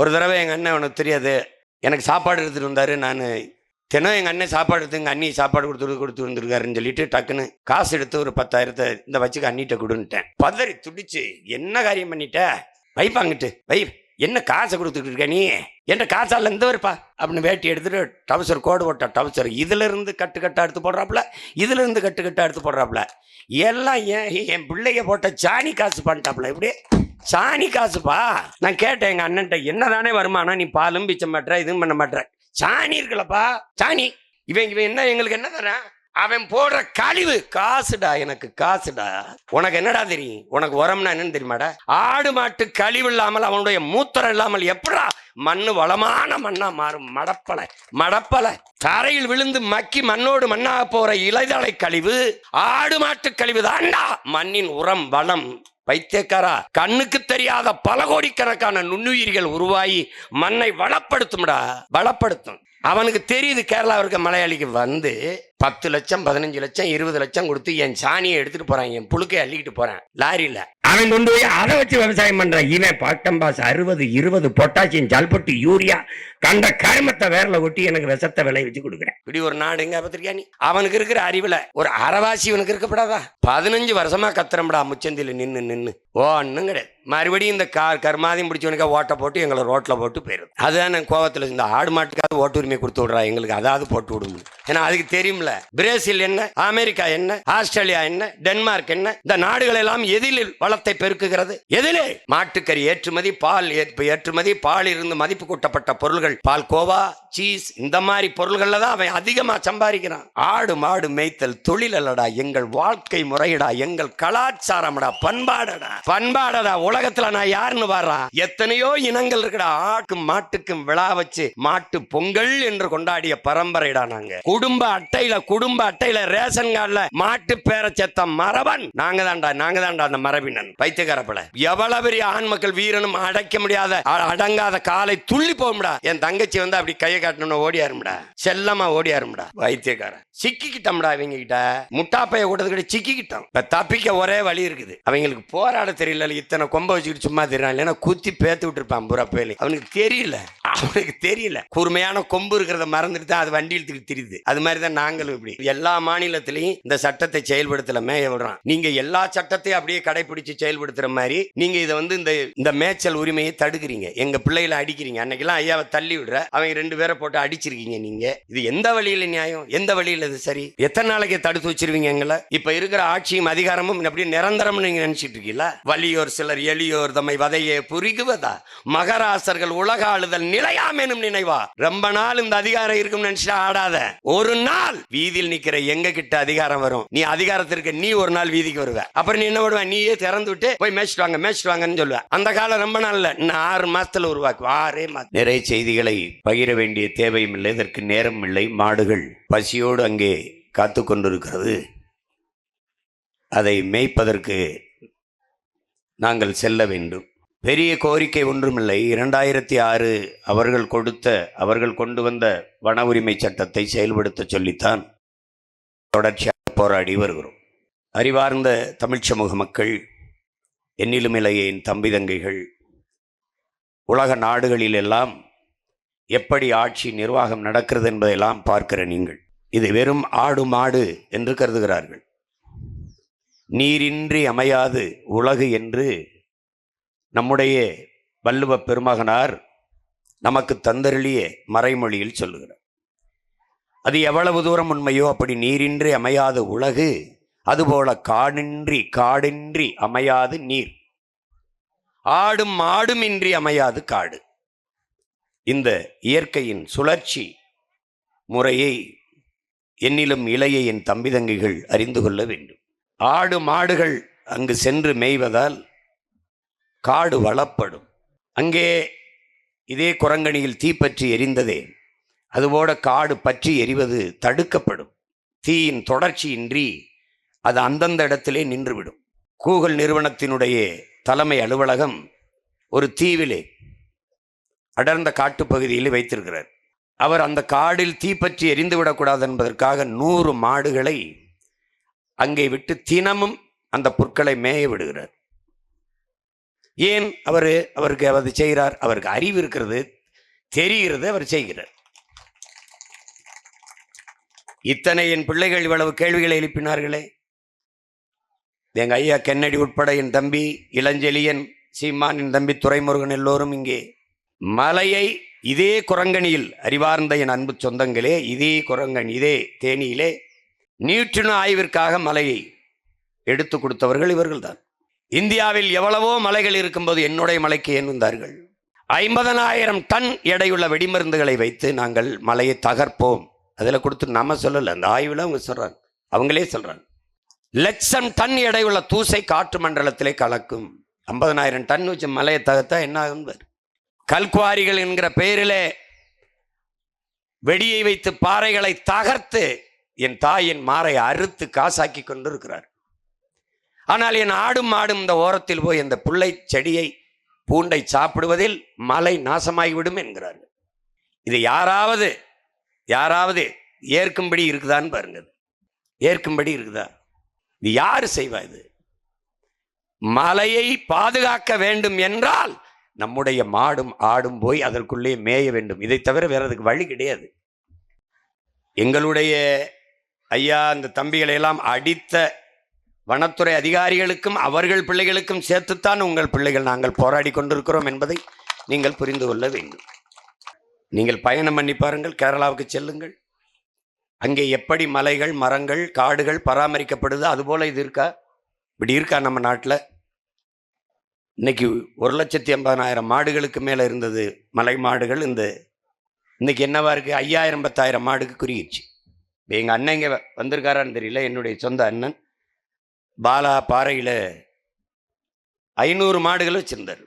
ஒரு தடவை எங்கள் அண்ணன் உனக்கு தெரியாது. எனக்கு சாப்பாடு எடுத்துகிட்டு வந்தார் நான் தினம் எங்கள் அண்ணன் சாப்பாடு எடுத்து எங்கள் அண்ணி சாப்பாடு கொடுத்து கொடுத்து வந்துருக்காருன்னு சொல்லிட்டு டக்குன்னு காசு எடுத்து ஒரு பத்தாயிரத்தை இந்த வச்சுக்க அண்ணிட்ட கொடுன்ட்டேன் பதறி துடிச்சு என்ன காரியம் பண்ணிட்ட? வைப்பாங்கிட்டு வை என்ன காசை கொடுத்துட்டு இருக்க நீ? என்ற காசால இருந்து வருப்பா. அப்படின்னு வேட்டி எடுத்துட்டு டவுசர் கோடு போட்ட டவுசர் இதுல இருந்து கட்டு கட்டா எடுத்து போடுறாப்புல இதுல இருந்து கட்டு கட்டா எடுத்து போடுறாப்புல. எல்லாம் ஏன் என் பிள்ளைய போட்ட சாணி காசு பண்ணிட்டாப்புல இப்படி சாணி காசுப்பா. நான் கேட்டேன் எங்க அண்ணன்ட்ட என்னதானே வருமானம்? நீ பாலும் பிச்சை மாட்டுற இதுவும் பண்ண மாட்டுற. சாணி இருக்குல்லப்பா. சாணி. இவன் இவன் என்ன எங்களுக்கு என்ன தரான் அவன் போடுற கழிவு. காசுடா எனக்கு காசுடா. உனக்கு என்னடா தெரியும்? உனக்கு உரம்னா என்னன்னு தெரியுமாடா? ஆடு மாட்டு கழிவு இல்லாமல் அவனுடைய மூத்திரம் இல்லாமல் எப்படா மண்ணு வளமான மண்ணா மாறும்? மடப்பலை மடப்பலை. தரையில் விழுந்து மக்கி மண்ணோடு மண்ணாக போற இலைதலை கழிவு ஆடு மாட்டு கழிவு தான்டா. மண்ணின் உரம் வளம். பைத்தியக்காரா? கண்ணுக்கு தெரியாத பல கோடிக்கணக்கான நுண்ணுயிர்கள் உருவாகி மண்ணை வளப்படுத்தும்டா. வளப்படுத்தும். அவனுக்கு தெரியுது கேரளாவில் இருக்க மலையாளிக்கு வந்து பத்து லட்சம் பதினஞ்சு லட்சம் இருபது லட்சம் கொடுத்து என் சாணியை எடுத்துட்டு போறான் என் புழுக்கை அள்ளிக்கிட்டு போறேன். லாரியில. அவன் கொண்டு போய் அதை வச்சு விவசாயம் பண்றான் இவன் பாட்டம்பாஸ் அறுபது இருபது பொட்டாசியம் ஜல்பட்டு யூரியா கண்ட கருமத்தை வேரல ஒட்டி எனக்கு விஷத்தை விலை வச்சு கொடுக்குறேன். இப்படி ஒரு நாடு எங்க பத்திரிக்கா நீ? அவனுக்கு இருக்கிற அறிவுல ஒரு அறவாசி இவனுக்கு இருக்கப்படாதா? பதினஞ்சு வருஷமா கத்துறம்டா முச்சந்தில நின்னு நின்னு. ஓ ஒன்னும் கிடையாது. மறுபடியும் இந்த கார் கர்மாதியம் பிடிச்சவனுக்கா ஓட்டை போட்டு எங்களை ரோட்ல போட்டு போயிருது. அதுதான் நான் கோவத்துல இந்த ஆடு மாட்டுக்காவது ஓட்டு உரிமை கொடுத்து விடுறா எங்களுக்கு அதாவது போட்டு விடுங்க ஏன்னா அதுக்கு தெரியும்ல பிரேசில் என்ன? அமெரிக்கா என்ன? ஆஸ்திரேலியா என்ன? டென்மார்க் என்ன? இந்த நாடுகள் எல்லாம் எதிலில் வளத்தை பெருக்குகிறது? எதிலே. மாட்டுக்கறி ஏற்றுமதி பால் ஏற்றுமதி பால் இருந்து மதிப்பு கூட்டப்பட்ட பொருள்கள் பால் கோவா சீஸ் இந்த மாதிரி பொருள்கள்ல தான் அவன் அதிகமா சம்பாதிக்கிறான். ஆடு மாடு மேய்த்தல் தொழில் அல்லடா எங்கள் வாழ்க்கை முறையடா எங்கள் கலாச்சாரம்டா பண்பாடடா. பண்பாடடா உலகத்துல நான் யாருன்னு வர்றான் எத்தனையோ இனங்கள் இருக்குடா ஆட்டுக்கும் மாட்டுக்கும் விழா வச்சு மாட்டு பொங்கல் என்று கொண்டாடிய பரம்பரைடா நாங்க. குடும்ப அட்டையில குடும்ப அட்டையில ரேஷன் கார்டுல மாட்டு பேர செத்த மரபன் நாங்க தான்டா நாங்க தான்டா அந்த மரபினன் பைத்தியக்காரப்பல எவ்வளவு பெரிய ஆண் மக்கள் வீரனும் அடைக்க முடியாத அடங்காத காலை துள்ளி போகும்டா. என் தங்கச்சி வந்து அப்படி கைய காட்டணும்னு ஆரம்பிடா. செல்லமா ஓடி ஆரம்பிடா. வைத்தியக்காரன். சிக்கிக்கிட்டோம்டா அவங்க கிட்ட முட்டாப்பைய கூட்டத்துக்கிட்ட சிக்கிக்கிட்டோம் இப்ப தப்பிக்க ஒரே வழி இருக்குது. அவங்களுக்கு போராட தெரியல. இத்தனை கொம்ப வச்சுக்கிட்டு சும்மா தெரியறான் இல்லைன்னா குத்தி பேத்து விட்டுருப்பான் புறா புறப்பேலி அவனுக்கு தெரியல. அவனுக்கு தெரியல. கூர்மையான கொம்பு இருக்கிறத மறந்துட்டு தான் அது வண்டி இழுத்துக்கிட்டு தெரியுது. அது மாதிரி தான் நாங்களும் இப்படி. எல்லா மாநிலத்திலையும் இந்த சட்டத்தை செயல்படுத்தல மேய நீங்க எல்லா சட்டத்தையும் அப்படியே கடைபிடிச்சு செயல்படுத்துற மாதிரி நீங்க இதை வந்து இந்த இந்த மேய்ச்சல் உரிமையை தடுக்கிறீங்க. எங்க பிள்ளைகளை அடிக்கிறீங்க. அன்னைக்கெல்லாம் ஐயாவை தள்ளி விடுற. அவங்க ரெண்டு பேரும் பேரை போட்டு அடிச்சிருக்கீங்க நீங்க. இது எந்த வழியில நியாயம்? எந்த வழியில இது சரி? எத்தனை நாளைக்கு தடுத்து வச்சிருவீங்க எங்களை? இப்ப இருக்கிற ஆட்சியும் அதிகாரமும் அப்படி நிரந்தரம் நீங்க நினைச்சிட்டு இருக்கீங்களா? வலியோர் சிலர் எளியோர் தம்மை வதையே புரிகுவதா? மகராசர்கள் உலக ஆளுதல் நிலையாம் எனும் நினைவா? ரொம்ப நாள் இந்த அதிகாரம் இருக்கும் நினைச்சா ஆடாத. ஒரு நாள் வீதியில் நிக்கிற எங்க கிட்ட அதிகாரம் வரும். நீ அதிகாரத்திற்கு நீ ஒரு நாள் வீதிக்கு வருவ. அப்புறம் நீ என்ன பண்ணுவ? நீயே திறந்து விட்டு போய் மேய்ச்சிட்டு வாங்க மேய்ச்சிட்டு வாங்கன்னு சொல்லுவேன் அந்த காலம் ரொம்ப நாள் இல்ல இன்னும் ஆறு மாசத்துல உருவாக்கு ஆறே மாதம் நிறைய செய்திகளை பகிர வேண்டிய தேவையும் இல்லை இதற்கு நேரம் இல்லை. மாடுகள் பசியோடு அங்கே காத்து கொண்டிருக்கிறது. அதை மேய்ப்பதற்கு நாங்கள் செல்ல வேண்டும். பெரிய கோரிக்கை ஒன்றுமில்லை இரண்டாயிரத்தி ஆறு அவர்கள் கொடுத்த அவர்கள் கொண்டு வந்த வன உரிமை சட்டத்தை செயல்படுத்த சொல்லித்தான் தொடர்ச்சியாக போராடி வருகிறோம். அறிவார்ந்த தமிழ்ச் சமூக மக்கள் என்னிலும் இலைய தம்பி தங்கைகள் உலக நாடுகளிலெல்லாம் எப்படி ஆட்சி நிர்வாகம் நடக்கிறது என்பதையெல்லாம் பார்க்கிற நீங்கள். இது வெறும் ஆடு மாடு என்று கருதுகிறார்கள். நீரின்றி அமையாது உலகு என்று நம்முடைய வள்ளுவ பெருமகனார் நமக்கு தந்தருளிய மறைமொழியில் சொல்லுகிறார். அது எவ்வளவு தூரம் உண்மையோ அப்படி நீரின்றி அமையாத உலகு அதுபோல காடின்றி காடின்றி அமையாது நீர். ஆடும் மாடும் இன்றி அமையாது காடு. இந்த இயற்கையின் சுழற்சி முறையை என்னிலும் இளைய என் தம்பிதங்கைகள் அறிந்து கொள்ள வேண்டும். ஆடு மாடுகள் அங்கு சென்று மேய்வதால் காடு வளப்படும். அங்கே இதே குரங்கணியில் தீப்பற்றி எரிந்ததே. அதுபோல காடு பற்றி எரிவது தடுக்கப்படும். தீயின் தொடர்ச்சியின்றி அது அந்தந்த இடத்திலே நின்றுவிடும். கூகுள் நிறுவனத்தினுடைய தலைமை அலுவலகம் ஒரு தீவிலே அடர்ந்த காட்டுப்பகுதியில் வைத்திருக்கிறார். அவர் அந்த காடில் தீப்பற்றி எரிந்துவிடக்கூடாது என்பதற்காக நூறு மாடுகளை அங்கே விட்டு தினமும் அந்த புற்களை மேய விடுகிறார். ஏன் அவர் அவருக்கு அவர் செய்கிறார்? அவருக்கு அறிவு இருக்கிறது தெரிகிறது அவர் செய்கிறார். இத்தனை என் பிள்ளைகள் இவ்வளவு கேள்விகளை எழுப்பினார்களே? எங்கள் ஐயா கென்னடி உட்பட என் தம்பி இளஞ்செழியன் சீமான் என் தம்பி துரைமுருகன் எல்லோரும் இங்கே மலையை இதே குரங்கணியில் அறிவார்ந்த என் அன்பு சொந்தங்களே இதே குரங்கணி இதே தேனியிலே நியூட்ரினோ ஆய்விற்காக மலையை எடுத்து கொடுத்தவர்கள் இவர்கள்தான். இந்தியாவில் எவ்வளவோ மலைகள் இருக்கும்போது என்னுடைய மலைக்கு ஏன் வந்தார்கள்? ஐம்பதனாயிரம் டன் எடையுள்ள வெடிமருந்துகளை வைத்து நாங்கள் மலையை தகர்ப்போம். அதில் கொடுத்து நம்ம சொல்லலை அந்த ஆய்வில் அவங்க சொல்கிறாங்க அவங்களே சொல்கிறாங்க லட்சம் டன் எடையுள்ள தூசை காற்று மண்டலத்திலே கலக்கும். ஐம்பதனாயிரம் டன் வச்சு மலையை தகர்த்தா என்ன ஆகும் கல்குவாரிகள் என்கிற பெயரிலே வெடியை வைத்து பாறைகளை தகர்த்து என் தாயின் மாறை அறுத்து காசாக்கி கொண்டிருக்கிறார். ஆனால் என் ஆடும் மாடும் இந்த ஓரத்தில் போய் இந்த பிள்ளை செடியை பூண்டை சாப்பிடுவதில் மலை நாசமாகிவிடும் என்கிறார்கள். இது யாராவது யாராவது ஏற்கும்படி இருக்குதான்னு பாருங்க ஏற்கும்படி இருக்குதா? இது யாரு செய்வா இது? மலையை பாதுகாக்க வேண்டும் என்றால் நம்முடைய மாடும் ஆடும் போய் அதற்குள்ளே மேய வேண்டும். இதை தவிர வேற அதுக்கு வழி கிடையாது. எங்களுடைய ஐயா அந்த தம்பிகளை எல்லாம் அடித்த வனத்துறை அதிகாரிகளுக்கும் அவர்கள் பிள்ளைகளுக்கும் சேர்த்துத்தான் உங்கள் பிள்ளைகள் நாங்கள் போராடி கொண்டிருக்கிறோம் என்பதை நீங்கள் புரிந்து கொள்ள வேண்டும். நீங்கள் பயணம் பண்ணி பாருங்கள் கேரளாவுக்கு செல்லுங்கள். அங்கே எப்படி மலைகள் மரங்கள் காடுகள் பராமரிக்கப்படுது அதுபோல் இது இருக்கா? இப்படி இருக்கா நம்ம நாட்டில்? இன்னைக்கு ஒரு லட்சத்தி ஐம்பதனாயிரம் மாடுகளுக்கு மேலே இருந்தது மலை மாடுகள். இந்த இன்னைக்கு என்னவா இருக்குது ஐயாயிரம் பத்தாயிரம் மாடுக்கு குறுகிடுச்சு. எங்கள் அண்ணன் இங்கே வந்திருக்காரான்னு தெரியல. என்னுடைய சொந்த அண்ணன். பாலா பாறையில் ஐநூறு மாடுகள் வச்சுருந்தார்.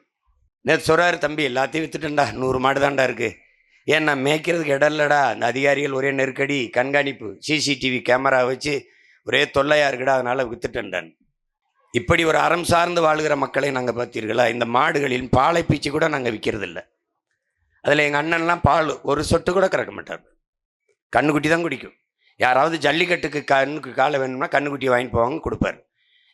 நேற்று சொல்கிறாரு தம்பி எல்லாத்தையும் விற்றுட்டேன்டா நூறு மாடு தான்டா இருக்குது ஏன்னா மேய்க்கிறதுக்கு இடம் இல்லைடா. அந்த அதிகாரிகள் ஒரே நெருக்கடி கண்காணிப்பு சிசிடிவி கேமரா வச்சு ஒரே தொல்லையாக இருக்குடா. அதனால் விற்றுட்டேன்டான் இப்படி ஒரு அறம் சார்ந்து வாழுகிற மக்களை நாங்கள் பார்த்தீர்களா? இந்த மாடுகளின் பாலை பீச்சு கூட நாங்கள் விற்கிறதில்ல அதில் எங்கள் அண்ணன்லாம் பால் ஒரு சொட்டு கூட கறக்க மாட்டார். கண்ணுக்குட்டி தான் குடிக்கும். யாராவது ஜல்லிக்கட்டுக்கு கண்ணுக்கு காலை வேணும்னா கண்ணுக்குட்டி வாங்கிட்டு போவாங்க கொடுப்பாரு.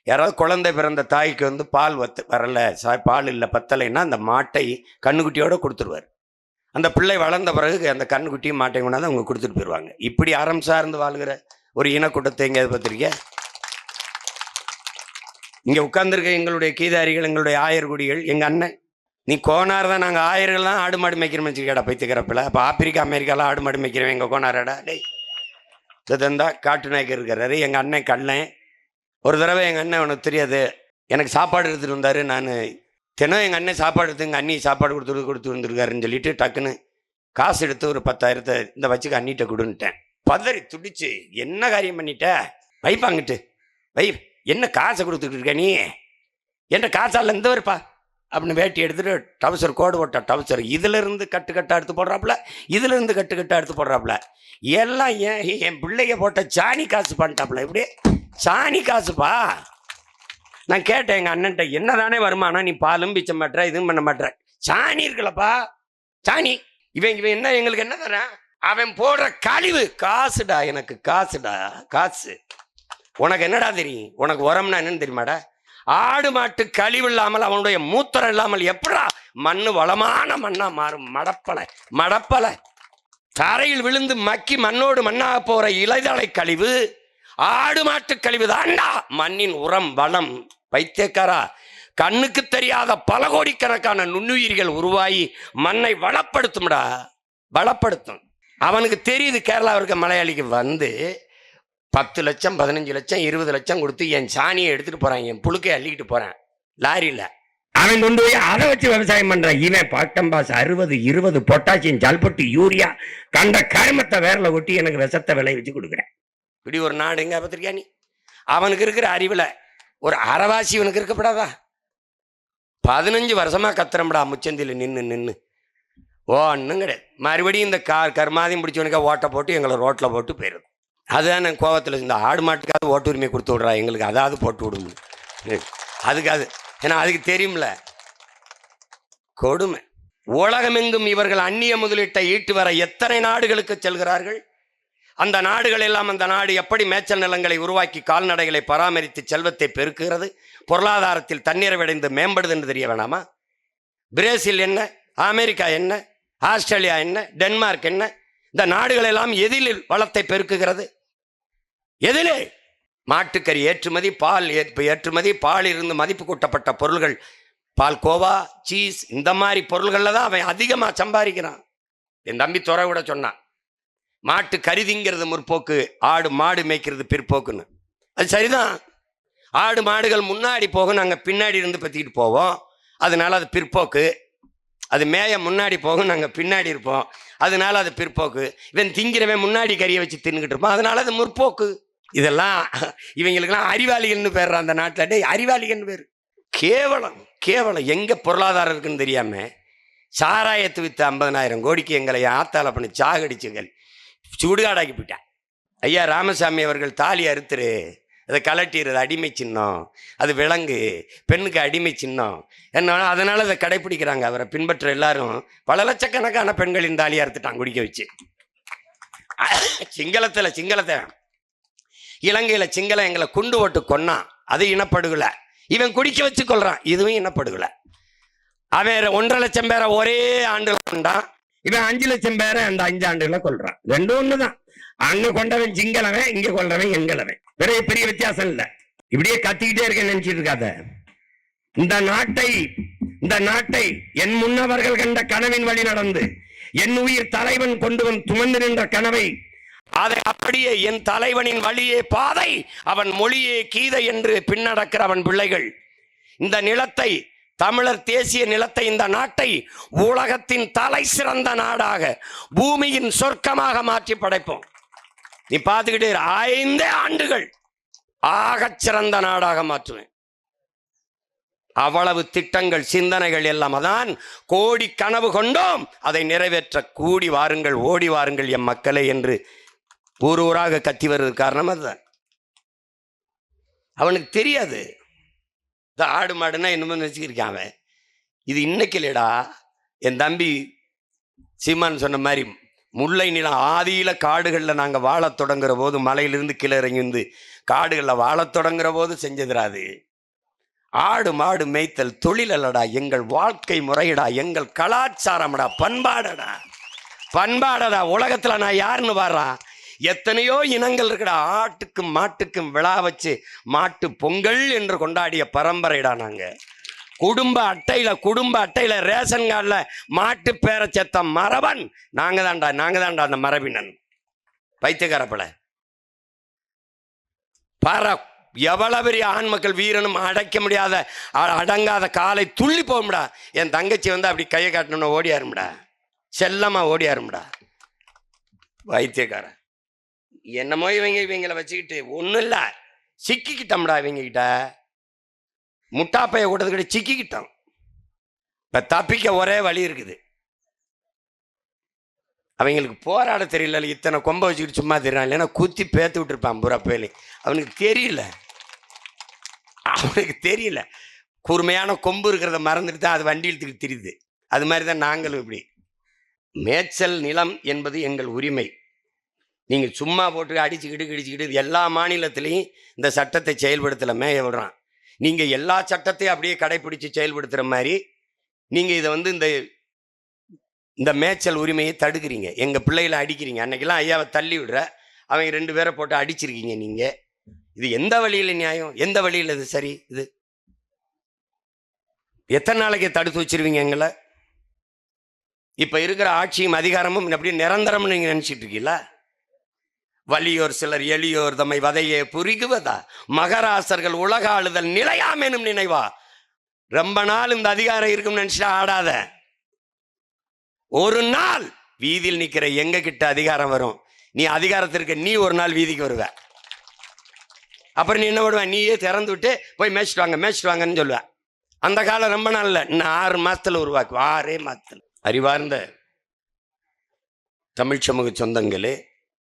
யாராவது குழந்தை பிறந்த தாய்க்கு வந்து பால் வத்து வரல சா பால் இல்லை பத்தலைன்னா அந்த மாட்டை கண்ணுக்குட்டியோடு கொடுத்துருவார். அந்த பிள்ளை வளர்ந்த பிறகு அந்த கண்ணுக்குட்டியும் மாட்டையும் கொண்டாந்து அவங்க கொடுத்துட்டு போயிடுவாங்க இப்படி அறம் சார்ந்து வாழ்கிற ஒரு இனக்கூட்டத்தை எங்கேயாவது பார்த்துருக்கியா? இங்கே உட்கார்ந்துருக்க எங்களுடைய கீதாரிகள் எங்களுடைய ஆயர்குடிகள் எங்கள் அண்ணன். நீ கோனார் தான் நாங்கள் ஆயர்கள்லாம் ஆடு மாடு மேய்க்கிறோம் வச்சுக்கடா பைத்துக்கிறப்பில் அப்போ ஆப்பிரிக்கா அமெரிக்காலாம் ஆடு மாடு மேய்க்கிறோம் எங்கள் கோனாரடா? டேய். தந்தா காட்டு நாய்க்கு இருக்கிறாரு எங்கள் அண்ணன் கண்ணன். ஒரு தடவை எங்கள் அண்ணன் உனக்கு தெரியாது. எனக்கு சாப்பாடு எடுத்துகிட்டு வந்தார். நான் தினம் எங்கள் அண்ணன் சாப்பாடு எடுத்து எங்கள் அண்ணி சாப்பாடு கொடுத்து கொடுத்து வந்துருக்காருன்னு சொல்லிட்டு டக்குன்னு காசு எடுத்து ஒரு பத்தாயிரத்தை இந்த வச்சுக்க அண்ணிட்ட கொடுன்ட்டேன் பதறி துடிச்சு என்ன காரியம் பண்ணிட்ட? வைப்பாங்கிட்டு வை என்ன காசை கொடுத்துட்டு இருக்க நீ? என்ற காசால் இருந்து வருப்பா அப்படின்னு வேட்டி எடுத்துட்டு டவுசர் கோடு போட்டா டவுசர் இதுல இருந்து கட்டு கட்டா எடுத்து போடுறாப்புல இதுல இருந்து கட்டு கட்டா எடுத்து போடுறாப்புல. எல்லாம் என் என் பிள்ளைய போட்ட சாணி காசு பண்ணிட்டாப்புல. இப்படி சாணி காசுப்பா? நான் கேட்டேன் எங்க அண்ணன்ட்ட என்னதானே வருமானம்? நீ பாலும் பிச்சை மாட்டுற இதுவும் பண்ண மாட்டுற. சாணி இருக்குல்லப்பா. சாணி. இவன் இவன் என்ன எங்களுக்கு என்ன தரான்? அவன் போடுற கழிவு காசுடா எனக்கு காசுடா காசு. உனக்கு என்னடா தெரியும்? உனக்கு உரம்னா என்னன்னு தெரியுமாடா? ஆடு மாட்டு கழிவு இல்லாமல் அவனுடைய மூத்திரம் இல்லாமல் எப்படா மண்ணு வளமான மண்ணா மாறும்? மடப்பலை மடப்பலை. தரையில் விழுந்து மக்கி மண்ணோடு மண்ணாக போற இலைதலை கழிவு ஆடு மாட்டு கழிவு தான்டா. மண்ணின் உரம் வளம். பைத்தியக்காரா கண்ணுக்கு தெரியாத பல கோடிக்கணக்கான நுண்ணுயிர்கள் உருவாகி மண்ணை வளப்படுத்தும்டா. வளப்படுத்தும். அவனுக்கு தெரியுது கேரளாவிற்கு மலையாளிக்கு வந்து பத்து லட்சம் பதினஞ்சு லட்சம் இருபது லட்சம் கொடுத்து என் சாணியை எடுத்துட்டு போறான் என் புழுக்கை அள்ளிக்கிட்டு போறேன். லாரியில. அவன் கொண்டு போய் அதை வச்சு விவசாயம் பண்றான் இவன் பட்டம்பாஸ் அறுபது இருபது பொட்டாசியம் ஜல்பட்டு யூரியா கண்ட கருமத்தை வேரில் ஒட்டி எனக்கு விஷத்தை விளை வச்சு கொடுக்குறேன். இப்படி ஒரு நாடு எங்க பார்த்திருக்கியா நீ? அவனுக்கு இருக்கிற அறிவுல ஒரு அறவாசி இவனுக்கு இருக்கப்படாதா? பதினஞ்சு வருஷமா கத்துறம்படா முச்சந்தில நின்று நின்று ஒன்றும் கிடையாது. மறுபடியும் இந்த கார் கர்மாதியம் பிடிச்சவனுக்கா ஓட்டை போட்டு எங்களை ரோட்டில் போட்டு போயிடுது அதுதான் நான் கோவத்தில் இந்த ஆடு மாட்டுக்காவது ஓட்டு உரிமை கொடுத்து விட்றா. எங்களுக்கு அதாவது போட்டு விடுங்க அதுக்கு அது ஏன்னா அதுக்கு தெரியும்ல. கொடுமை. உலகமெங்கும் இவர்கள் அந்நிய முதலீட்டை ஈட்டு வர எத்தனை நாடுகளுக்கு செல்கிறார்கள்? அந்த நாடுகள் எல்லாம் அந்த நாடு எப்படி மேய்ச்சல் நிலங்களை உருவாக்கி கால்நடைகளை பராமரித்து செல்வத்தை பெருக்குகிறது? பொருளாதாரத்தில் தன்னிறைவடைந்து மேம்படுது என்று தெரிய வேணாமா? பிரேசில் என்ன? அமெரிக்கா என்ன? ஆஸ்திரேலியா என்ன? டென்மார்க் என்ன? இந்த நாடுகள் எல்லாம் எதில் வளத்தை பெருக்குகிறது? எதிலே? மாட்டுக்கறி ஏற்றுமதி பால் ஏற்றுமதி பால் இருந்து மதிப்பு கூட்டப்பட்ட பொருள்கள். பால் கோவா சீஸ் இந்த மாதிரி பொருள்களில் தான் அவன் அதிகமாக சம்பாதிக்கிறான். என் தம்பி துறை கூட சொன்னான். மாட்டு கருதிங்கிறது முற்போக்கு ஆடு மாடு மேய்க்கிறது பிற்போக்குன்னு. அது சரிதான். ஆடு மாடுகள் முன்னாடி போகும் நாங்கள் பின்னாடி இருந்து பற்றிக்கிட்டு போவோம். அதனால அது பிற்போக்கு. அது மேய முன்னாடி போகும் நாங்கள் பின்னாடி இருப்போம். அதனால அது பிற்போக்கு. இவன் திங்கிறவன் முன்னாடி கறியை வச்சு தின்னுக்கிட்டு இருப்பான். அதனால அது முற்போக்கு. இதெல்லாம் இவங்களுக்கெல்லாம் அறிவாளிகள்னு பேர் அந்த நாட்டில் டே அறிவாளிகள்னு பேர். கேவலம் கேவலம். எங்கே பொருளாதாரம் இருக்குன்னு தெரியாமல் சாராயத்து விற்று ஐம்பதனாயிரம் கோடிக்கு எங்களை ஆத்தால பண்ணி சாகடிச்சுங்கள். சுடுகாடாக்கி போயிட்டேன். ஐயா ராமசாமி அவர்கள் தாலி அறுத்துரு அதை கலட்டிடுறது அடிமை சின்னம். அது விலங்கு பெண்ணுக்கு அடிமை சின்னம். என்ன அதனால் அதை கடைப்பிடிக்கிறாங்க. அவரை பின்பற்ற எல்லாரும் பல லட்சக்கணக்கான பெண்களின் தாலி அறுத்துட்டான் குடிக்க வச்சு. சிங்களத்தில் சிங்களத்தை இலங்கையில் சிங்களம் எங்களை குண்டு ஓட்டு கொன்னான் அது இனப்படுகொலை. இவன் குடிக்க வச்சு கொள்றான் இதுவும் இனப்படுகொலை. அவன் ஒன்றரை லட்சம் பேரை ஒரே ஆண்டுல கொண்டான் இவன் அஞ்சு லட்சம் பேரை அந்த அஞ்சு ஆண்டுல கொள்றான் ரெண்டும் ஒண்ணுதான். அங்க கொண்டவன் சிங்களவன் இங்க கொள்றவன் எங்களவன். பெரிய பெரிய வித்தியாசம் இல்லை. இப்படியே கத்திக்கிட்டே இருக்க நினைச்சிட்டு இருக்காத. இந்த நாட்டை இந்த நாட்டை என் முன்னவர்கள் கண்ட கனவின் வழி நடந்து என் உயிர் தலைவன் கொண்டு வந்து துமந்து நின்ற கனவை அதை அப்படியே என் தலைவனின் வழியே பாதை அவன் மொழியே கீதை என்று பின்னடக்கிற அவன் பிள்ளைகள். இந்த நிலத்தை தமிழர் தேசிய நிலத்தை இந்த நாட்டை உலகத்தின் தலை சிறந்த நாடாக பூமியின் சொர்க்கமாக மாற்றி படைப்போம். நீ பார்த்துக்கிட்டே ஐந்தே ஆண்டுகள் ஆகச் சிறந்த நாடாக மாற்றுவேன். அவ்வளவு திட்டங்கள் சிந்தனைகள் எல்லாம் அதான் கோடி கனவு கொண்டோம். அதை நிறைவேற்ற கூடி வாருங்கள் ஓடி வாருங்கள் எம் மக்களே என்று ஊர் ஊராக கத்தி வர்றது காரணம் அதுதான். அவனுக்கு தெரியாது. இந்த ஆடு மாடுன்னா என்னமோ நினச்சிக்கிருக்கான் அவன். இது இன்னைக்கு இல்லைடா. என் தம்பி சீமான் சொன்ன மாதிரி முல்லை நிலம் ஆதியில் காடுகளில் நாங்கள் வாழத் தொடங்குற போது மலையிலிருந்து கீழே இறங்கி வந்து காடுகளில் வாழத் தொடங்குற போது செஞ்சதுராது ஆடு மாடு மேய்த்தல் தொழில் அல்லடா. எங்கள் வாழ்க்கை முறையடா. எங்கள் கலாச்சாரம்டா. பண்பாடடா. பண்பாடடா. உலகத்தில் நான் யாருன்னு வர்றான் எத்தனையோ இனங்கள் இருக்குடா. ஆட்டுக்கும் மாட்டுக்கும் விழா வச்சு மாட்டு பொங்கல் என்று கொண்டாடிய பரம்பரைடா நாங்கள் குடும்ப அட்டையில் குடும்ப அட்டையில் ரேஷன் கார்டில் மாட்டு பேரை செத்த மரபன் நாங்கள் தான்டா நாங்கள் தான்டா அந்த மரபினன். பைத்தியக்காரப்பட பார எவ்வளவு பெரிய ஆண் மக்கள் வீரனும் அடைக்க முடியாத அ- அடங்காத காலை துள்ளி போகும்டா. என் தங்கச்சி வந்து அப்படி கையை காட்டணும்னு ஓடியாரும்டா. செல்லமாக ஓடியாரும்டா. வைத்தியக்காரன் என்னமோ இவங்க இவங்கள வச்சுக்கிட்டு ஒன்றும் இல்லை. சிக்கிக்கிட்டோம்டா இவங்க கிட்ட. முட்டாப்பைய கூட்டத்துக்கிட்ட சிக்கிக்கிட்டோம். இப்போ தப்பிக்க ஒரே வழி இருக்குது. அவங்களுக்கு போராட தெரியல இத்தனை கொம்பை வச்சுக்கிட்டு சும்மா தெரியும் இல்லைன்னா குத்தி பேத்து விட்டுருப்பான் புறப்பேலி அவனுக்கு தெரியல. அவனுக்கு தெரியல. கூர்மையான கொம்பு இருக்கிறத மறந்துட்டு தான் அது வண்டி இழுத்துக்கிட்டு தெரியுது. அது மாதிரி தான் நாங்களும் இப்படி. மேய்ச்சல் நிலம் என்பது எங்கள் உரிமை. நீங்கள் சும்மா போட்டு அடிச்சுக்கிட்டு கிடிச்சுக்கிட்டு எல்லா மாநிலத்திலையும் இந்த சட்டத்தை செயல்படுத்தலை மேய நீங்கள் எல்லா சட்டத்தையும் அப்படியே கடைப்பிடிச்சு செயல்படுத்துகிற மாதிரி நீங்கள் இதை வந்து இந்த இந்த மேய்ச்சல் உரிமையை தடுக்கிறீங்க. எங்கள் பிள்ளைகளை அடிக்கிறீங்க. அன்னைக்கெல்லாம் ஐயாவை தள்ளி விடுற அவங்க ரெண்டு பேரை போட்டு அடிச்சிருக்கீங்க நீங்கள் இது எந்த வழியில் நியாயம்? எந்த வழியில் இது சரி? இது எத்தனை நாளைக்கு தடுத்து வச்சிருவீங்க எங்களை? இப்போ இருக்கிற ஆட்சியும் அதிகாரமும் அப்படியே நிரந்தரம்னு நீங்கள் நினச்சிட்டு இருக்கீங்களா? வலியோர் சிலர் எளியோர் தம்மை வதையே புரிகுவதா? மகராசர்கள் உலக ஆளுதல் நிலையாமெனும் நினைவா? ரொம்ப நாள் இந்த அதிகாரம் இருக்கும்னு நினைச்சா ஆடாத. ஒரு நாள் வீதியில் நிற்கிற எங்க கிட்ட அதிகாரம் வரும். நீ அதிகாரத்திற்கு நீ ஒரு நாள் வீதிக்கு வருவ. அப்புறம் நீ என்ன பண்ணுவ? நீயே திறந்து விட்டு போய் மேய்ச்சிட்டு வாங்க மேய்ச்சிட்டு வாங்கன்னு சொல்லுவேன் அந்த காலம் ரொம்ப நாள் இல்லை. இன்னும் ஆறு மாசத்துல உருவாக்குவேன் ஆறே மாசத்துல. அறிவார்ந்த தமிழ் சமூக சொந்தங்களே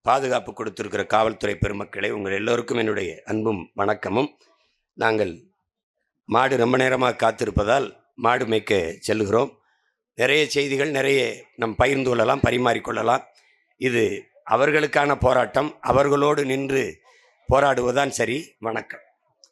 பாதுகாப்பு கொடுத்திருக்கிற காவல்துறை பெருமக்களை உங்கள் எல்லோருக்கும் என்னுடைய அன்பும் வணக்கமும். நாங்கள் மாடு ரொம்ப நேரமாக காத்திருப்பதால் மாடு மேய்க்க செல்கிறோம். நிறைய செய்திகள் நிறைய நம் பகிர்ந்து கொள்ளலாம் பரிமாறிக்கொள்ளலாம் இது அவர்களுக்கான போராட்டம். அவர்களோடு நின்று போராடுவதுதான் சரி. வணக்கம்.